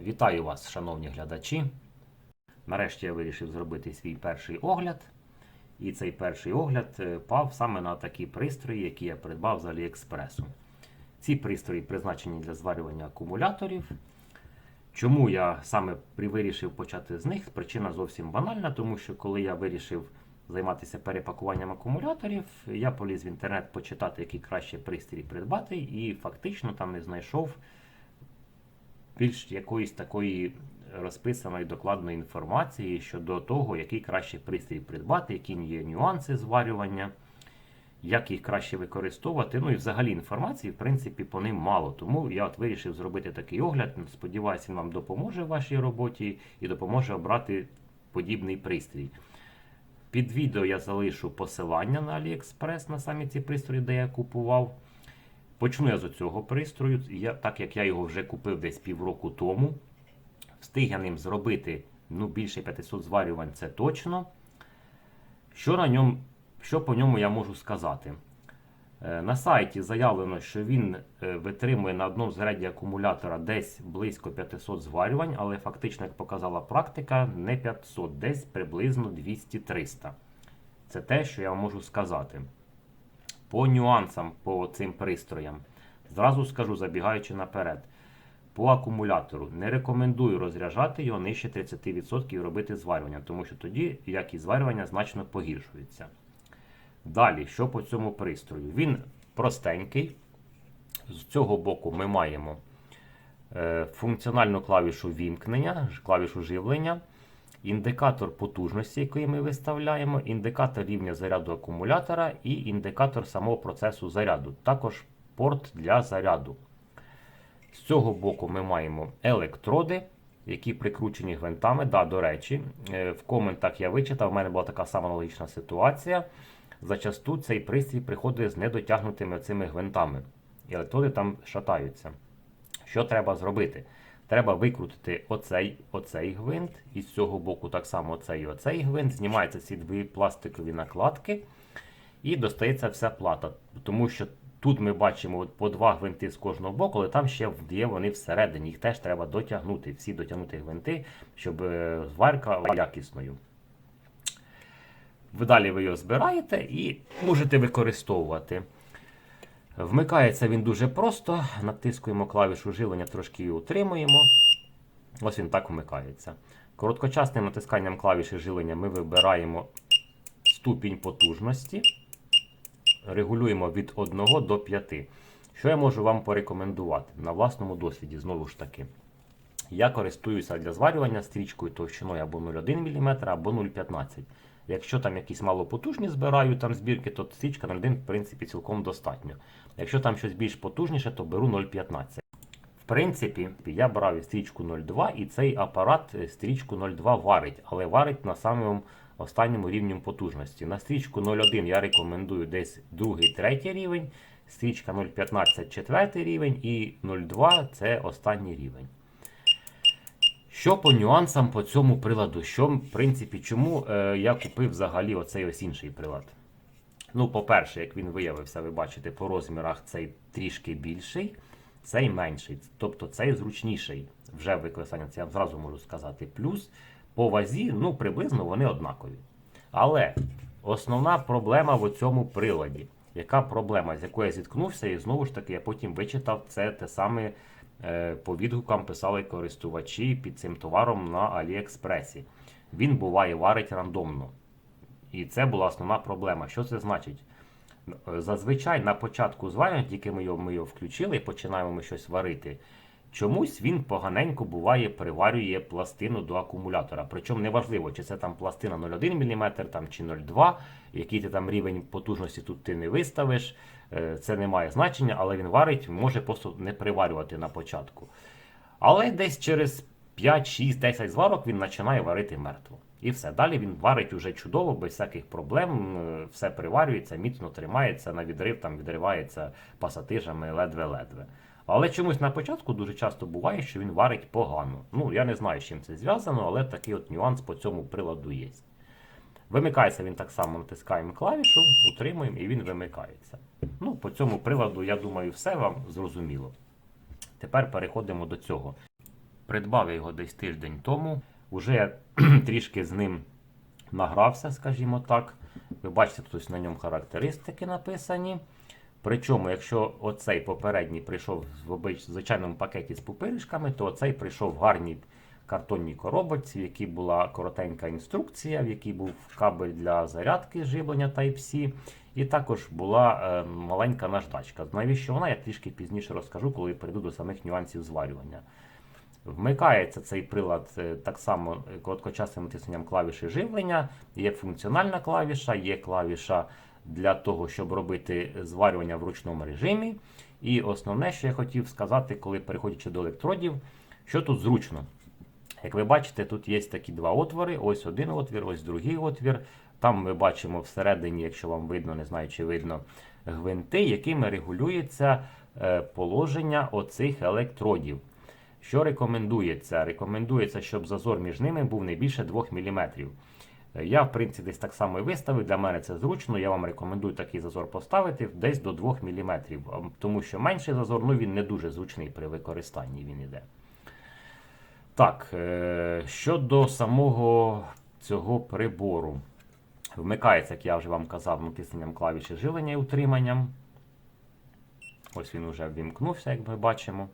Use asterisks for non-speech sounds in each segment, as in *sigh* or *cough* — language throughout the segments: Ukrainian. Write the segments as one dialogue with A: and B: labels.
A: Вітаю вас, шановні глядачі. Нарешті я вирішив зробити свій перший огляд. І цей перший огляд е, пав саме на такі пристрої, які я придбав з Аліекспресу. Ці пристрої призначені для зварювання акумуляторів. Чому я саме вирішив почати з них? Причина зовсім банальна, тому що коли я вирішив займатися перепакуванням акумуляторів, я поліз в інтернет почитати, який краще пристрій придбати, і фактично там не знайшов більш якоїсь такої розписаної докладної інформації щодо того, який краще пристрій придбати, які є нюанси зварювання, як їх краще використовувати. Ну і взагалі інформації, в принципі, по ним мало. Тому я от вирішив зробити такий огляд. Сподіваюся, він вам допоможе в вашій роботі і допоможе обрати подібний пристрій. Під відео я залишу посилання на AliExpress на самі ці пристрої, де я купував. Почну я з цього пристрою, я, так як я його вже купив десь півроку тому. Встиг я ним зробити ну, більше 500 зварювань, це точно. Що, на ньому, що по ньому я можу сказати? Е, На сайті заявлено, що він е, витримує на одному заряді акумулятора десь близько 500 зварювань, але фактично, як показала практика, не 500, десь приблизно 200-300. Це те, що я можу сказати. По нюансам по цим пристроям. Зразу скажу, забігаючи наперед. По акумулятору не рекомендую розряджати його нижче 30% і робити зварювання, тому що тоді якість зварювання значно погіршується. Далі, що по цьому пристрою? Він простенький. З цього боку ми маємо е, функціональну клавішу вімкнення, клавішу живлення, індикатор потужності, який ми виставляємо, індикатор рівня заряду акумулятора і індикатор самого процесу заряду. Також порт для заряду. З цього боку ми маємо електроди, які прикручені гвинтами. Да, до речі, е, в коментах я вичитав, в мене була така сама аналогічна ситуація. Зачасту цей пристрій приходить з недотягнутими цими гвинтами. І електроди там шатаються. Що треба зробити? Треба викрутити оцей, оцей гвинт, і з цього боку так само оцей оцей гвинт. Знімаються ці дві пластикові накладки і достається вся плата. Тому що тут ми бачимо по два гвинти з кожного боку, але там ще є вони всередині. Їх теж треба дотягнути. Всі дотягнути гвинти, щоб е, зварка була якісною. Далі ви його збираєте і можете використовувати. Вмикається він дуже просто. Натискуємо клавішу живлення, трошки її утримуємо. Ось він так вмикається. Короткочасним натисканням клавіші живлення ми вибираємо ступінь потужності. Регулюємо від 1 до 5. Що я можу вам порекомендувати на власному досвіді, знову ж таки. Я користуюся для зварювання стрічкою товщиною або 0,1 мм, або 0,15 Якщо там якісь малопотужні збираю там збірки, то стрічка 0,1 в принципі цілком достатньо. Якщо там щось більш потужніше, то беру 0,15. В принципі, я брав і стрічку 0,2 і цей апарат е, стрічку 0,2 варить, але варить на самому останньому рівні потужності. На стрічку 0,1 я рекомендую десь другий, третій рівень, стрічка 0,15 четвертий рівень і 0,2 це останній рівень. Що по нюансам по цьому приладу? Що, в принципі, чому е, я купив взагалі оцей ось інший прилад? Ну, по-перше, як він виявився, ви бачите, по розмірах цей трішки більший, цей менший. Тобто цей зручніший вже в використанні, це я зразу можу сказати. Плюс по вазі, ну, приблизно вони однакові. Але основна проблема в цьому приладі. Яка проблема, з якою я зіткнувся, і знову ж таки я потім вичитав це те саме по відгукам писали користувачі під цим товаром на Аліекспресі. Він буває варить рандомно. І це була основна проблема. Що це значить? Е, Зазвичай на початку зварення, тільки ми його, ми його включили і починаємо ми щось варити. Чомусь він поганенько буває, приварює пластину до акумулятора. Причому неважливо, чи це там пластина 0,1 мм там, чи 0,2 який ти там рівень потужності тут ти не виставиш. е, Це не має значення, але він варить, може просто не приварювати на початку. Але десь через 5, 6, 10 зварок він починає варити мертво. І все. Далі він варить уже чудово, без всяких проблем. е, Все приварюється, міцно тримається, на відрив там відривається пасатижами ледве-ледве. Але чомусь на початку дуже часто буває, що він варить погано. Ну, я не знаю, з чим це зв'язано, але такий от нюанс по цьому приладу є. Вимикається він так само, натискаємо клавішу, утримуємо і він вимикається. Ну, по цьому приладу, я думаю, все вам зрозуміло. Тепер переходимо до цього. Придбав я його десь тиждень тому. Уже *clears throat* трішки з ним награвся, скажімо так. Ви бачите, тут на ньому характеристики написані. Причому, якщо оцей попередній прийшов в звичайному пакеті з пупиришками, то оцей прийшов в гарній картонній коробочці, в якій була коротенька інструкція, в якій був кабель для зарядки живлення Type-C, і також була е, маленька наждачка. Навіщо вона, я трішки пізніше розкажу, коли перейду до самих нюансів зварювання. Вмикається цей прилад е, так само е, короткочасним натисненням клавіші живлення. Є функціональна клавіша, є клавіша для того, щоб робити зварювання в ручному режимі. І основне, що я хотів сказати, коли переходячи до електродів, що тут зручно. Як ви бачите, тут є такі два отвори. Ось один отвір, ось другий отвір. Там ми бачимо всередині, якщо вам видно, не знаю, чи видно, гвинти, якими регулюється е, положення оцих електродів. Що рекомендується? Рекомендується, щоб зазор між ними був не більше 2 мм. Я, в принципі, десь так само і виставив. Для мене це зручно. Я вам рекомендую такий зазор поставити десь до 2 мм. Тому що менший зазор ну, він не дуже зручний при використанні. Він іде. Так, е, щодо самого цього прибору. Вмикається, як я вже вам казав, натисненням клавіші живлення і утриманням. Ось він вже ввімкнувся, як ми бачимо.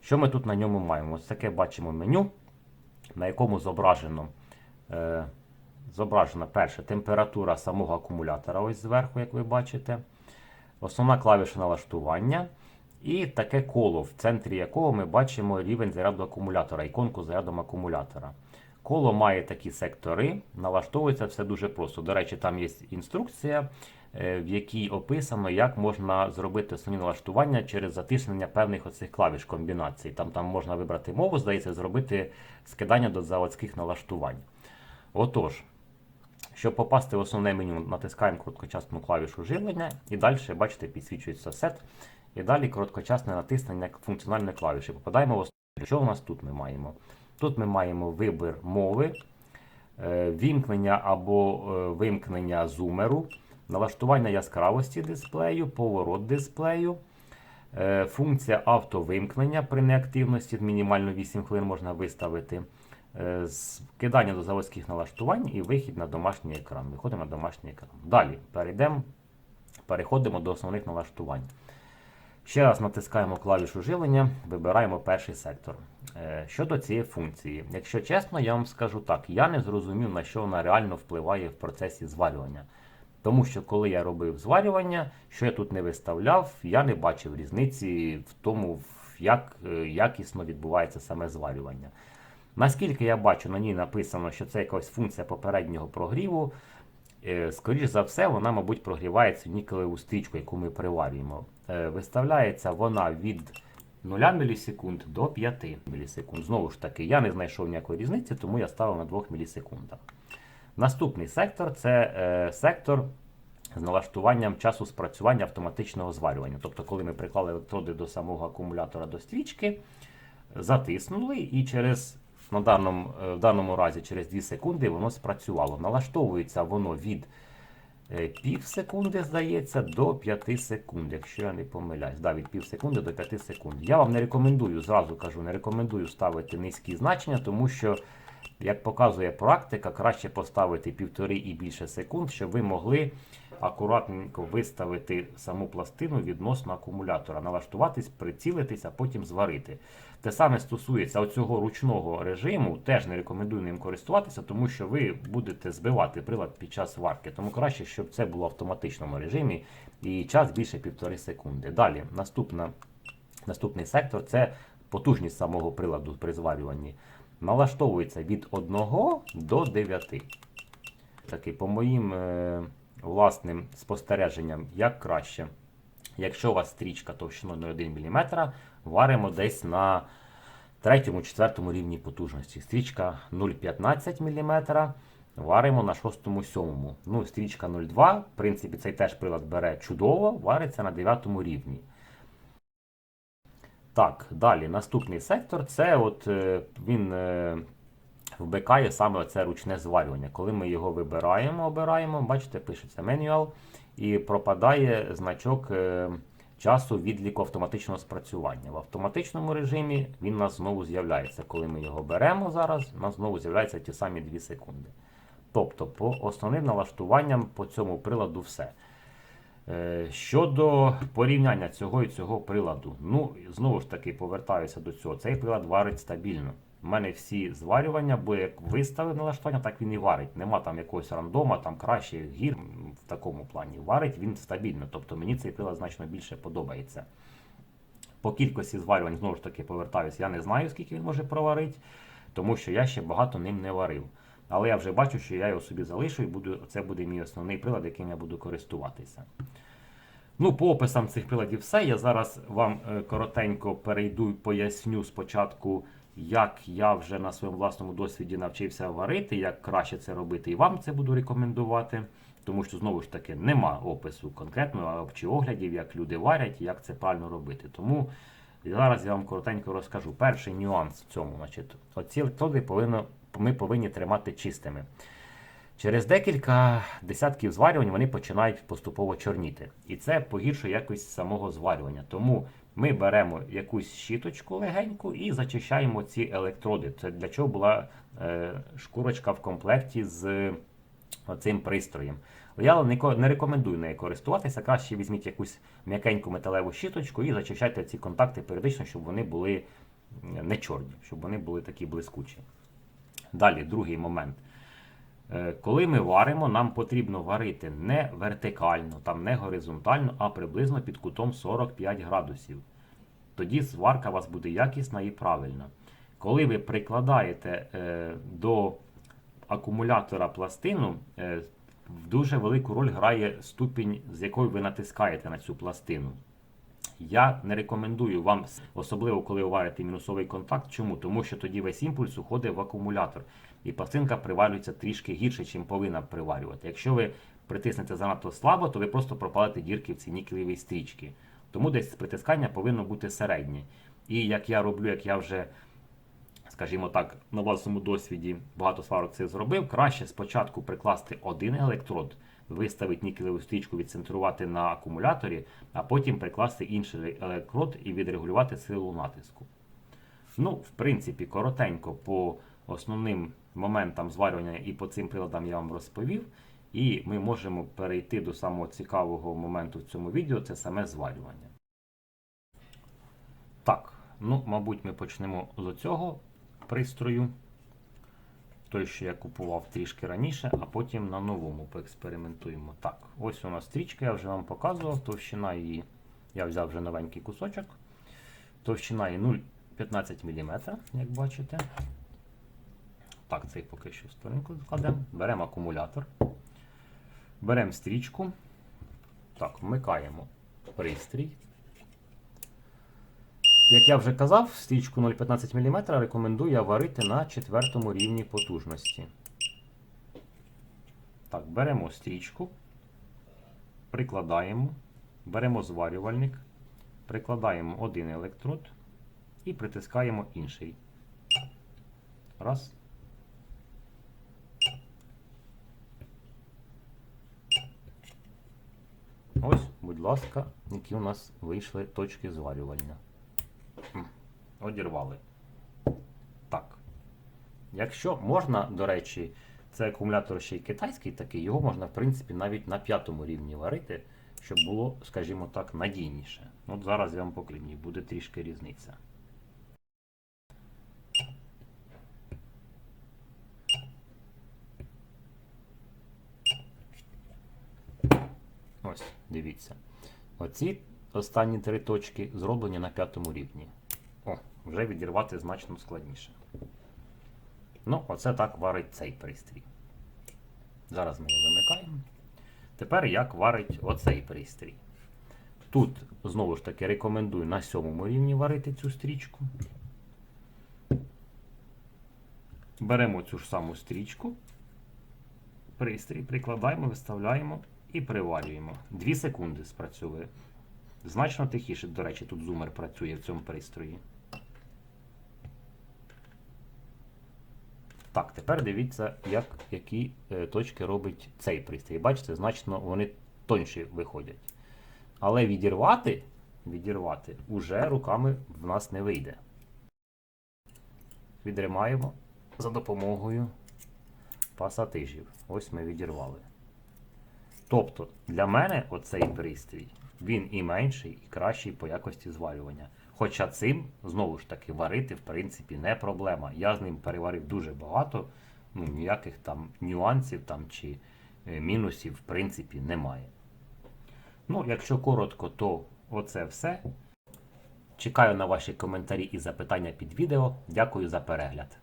A: Що ми тут на ньому маємо? Ось таке бачимо меню, на якому зображено, е, зображена перша температура самого акумулятора, ось зверху, як ви бачите. Основна клавіша налаштування. І таке коло, в центрі якого ми бачимо рівень заряду акумулятора, іконку зарядом акумулятора. Коло має такі сектори, налаштовується все дуже просто. До речі, там є інструкція, е, в якій описано, як можна зробити основні налаштування через затиснення певних оцих клавіш комбінацій. Там, там можна вибрати мову, здається, зробити скидання до заводських налаштувань. Отож, щоб попасти в основне меню, натискаємо короткочасну клавішу живлення і далі, бачите, підсвічується сет. І далі короткочасне натиснення функціональної клавіші. Попадаємо в основу. Що у нас тут ми маємо? Тут ми маємо вибір мови, е, вімкнення або е, вимкнення зумеру, налаштування яскравості дисплею, поворот дисплею, е, функція автовимкнення при неактивності мінімально 8 хвилин можна виставити. Е, Скидання до заводських налаштувань і вихід на домашній екран. Виходимо на домашній екран. Далі перейдемо, переходимо до основних налаштувань. Ще раз натискаємо клавішу живлення, вибираємо перший сектор. Е, Щодо цієї функції, якщо чесно, я вам скажу так, я не зрозумів, на що вона реально впливає в процесі зварювання. Тому що коли я робив зварювання, що я тут не виставляв, я не бачив різниці в тому, як е, якісно відбувається саме зварювання. Наскільки я бачу, на ній написано, що це якась функція попереднього прогріву. Е, Скоріш за все, вона, мабуть, прогрівається нікелеву стрічку, яку ми приварюємо. Е, Виставляється вона від 0 мілісекунд до 5 мілісекунд. Знову ж таки, я не знайшов ніякої різниці, тому я ставив на 2 мілісекундах. Наступний сектор це е, сектор з налаштуванням часу спрацювання автоматичного зварювання. Тобто, коли ми приклали електроди до самого акумулятора до стрічки, затиснули і через на даному, е, в даному разі через 2 секунди воно спрацювало. Налаштовується воно від е, пів секунди, здається, до 5 секунд, якщо я не помиляюсь. Да, від пів до 5 секунд. Я вам не рекомендую, зразу кажу, не рекомендую ставити низькі значення, тому що, як показує практика, краще поставити півтори і більше секунд, щоб ви могли акуратненько виставити саму пластину відносно акумулятора, налаштуватись, прицілитись, а потім зварити. Те саме стосується оцього ручного режиму, теж не рекомендую ним користуватися, тому що ви будете збивати прилад під час варки. Тому краще, щоб це було в автоматичному режимі і час більше півтори секунди. Далі, наступна, наступний сектор це потужність самого приладу при зварюванні. Налаштовується від 1 до 9. Таки, по моїм е, власним спостереженням, як краще. Якщо у вас стрічка товщиною 1 мм, варимо десь на 3-4 рівні потужності. Стрічка 0,15 мм, варимо на 6-7. Ну, стрічка 0,2, в принципі, цей теж прилад бере чудово, вариться на 9 рівні. Так, далі наступний сектор це от е, вбикає саме це ручне зварювання. Коли ми його вибираємо, обираємо, бачите, пишеться менюал і пропадає значок е, часу відліку автоматичного спрацювання. В автоматичному режимі він у нас знову з'являється. Коли ми його беремо зараз, у нас знову з'являються ті самі 2 секунди. Тобто, по основним налаштуванням по цьому приладу все. Е, Щодо порівняння цього і цього приладу, ну знову ж таки повертаюся до цього. Цей прилад варить стабільно. У мене всі зварювання, бо як виставив налаштування, так він і варить. Нема там якогось рандома, там краще гір в такому плані. Варить він стабільно. Тобто мені цей прилад значно більше подобається. По кількості зварювань, знову ж таки, повертаюся, я не знаю, скільки він може проварити, тому що я ще багато ним не варив. Але я вже бачу, що я його собі залишу і буду, це буде мій основний прилад, яким я буду користуватися. Ну, по описам цих приладів все. Я зараз вам е, коротенько перейду і поясню спочатку, як я вже на своєму власному досвіді навчився варити, як краще це робити, і вам це буду рекомендувати. Тому що знову ж таки нема опису конкретного чи оглядів, як люди варять, як це правильно робити. Тому зараз я вам коротенько розкажу. Перший нюанс в цьому, значить, оці електроди повинно, ми повинні тримати чистими. Через декілька десятків зварювань вони починають поступово чорніти. І це погіршує якість самого зварювання. Тому ми беремо якусь щіточку легеньку і зачищаємо ці електроди. Це для чого була е, шкурочка в комплекті з цим пристроєм. Я не рекомендую нею користуватися. Краще візьміть якусь м'якеньку металеву щіточку і зачищайте ці контакти періодично, щоб вони були не чорні, щоб вони були такі блискучі. Далі, другий момент. Е, Коли ми варимо, нам потрібно варити не вертикально, там не горизонтально, а приблизно під кутом 45 градусів. Тоді сварка у вас буде якісна і правильна. Коли ви прикладаєте е, до акумулятора пластину, е, в дуже велику роль грає ступінь, з якою ви натискаєте на цю пластину. Я не рекомендую вам, особливо коли варите мінусовий контакт. Чому? Тому що тоді весь імпульс уходить в акумулятор, і пластинка приварюється трішки гірше, чим повинна приварювати. Якщо ви притиснете занадто слабо, то ви просто пропалите дірки в цій нікелевій стрічці. Тому десь притискання повинно бути середнє. І як я роблю, як я вже, скажімо так, на власному досвіді багато сварок це зробив, краще спочатку прикласти один електрод, виставити нікелеву стрічку, відцентрувати на акумуляторі, а потім прикласти інший електрод і відрегулювати силу натиску. Ну, в принципі, коротенько по основним моментам зварювання і по цим приладам я вам розповів. І ми можемо перейти до самого цікавого моменту в цьому відео це саме зварювання. Так, ну, мабуть, ми почнемо з цього пристрою. Той, що я купував трішки раніше, а потім на новому поекспериментуємо. Так, ось у нас стрічка, я вже вам показував. Товщина її. Я взяв вже новенький кусочок. Товщина її 0,15 мм, як бачите. Так, цей поки що в сторінку складемо. Беремо акумулятор. Беремо стрічку. Так, вмикаємо пристрій. Як я вже казав, стрічку 0,15 мм рекомендую я варити на четвертому рівні потужності. Так, беремо стрічку, прикладаємо, беремо зварювальник, прикладаємо один електрод і притискаємо інший. Раз. Ось, будь ласка, які у нас вийшли точки зварювання. Одірвали. Так. Якщо можна, до речі, це акумулятор ще й китайський такий, його можна, в принципі, навіть на п'ятому рівні варити, щоб було, скажімо так, надійніше. От зараз я вам покажу, буде трішки різниця. Ось, дивіться. Оці останні три точки зроблені на п'ятому рівні. О, вже відірвати значно складніше. Ну, оце так варить цей пристрій. Зараз ми його вимикаємо. Тепер як варить оцей пристрій. Тут, знову ж таки, рекомендую на сьомому рівні варити цю стрічку. Беремо цю ж саму стрічку, пристрій, прикладаємо, виставляємо і приварюємо. 2 секунди спрацьовує. Значно тихіше, до речі, тут зумер працює в цьому пристрої. Так, тепер дивіться, як, які е, точки робить цей пристрій. Бачите, значно вони тонші виходять. Але відірвати відірвати. Уже руками в нас не вийде. Відримаємо за допомогою пасатижів. Ось ми відірвали. Тобто, для мене оцей пристрій, він і менший, і кращий по якості зварювання. Хоча цим, знову ж таки, варити, в принципі, не проблема. Я з ним переварив дуже багато, ну, ніяких там нюансів там, чи е, мінусів, в принципі, немає. Ну, якщо коротко, то оце все. Чекаю на ваші коментарі і запитання під відео. Дякую за перегляд.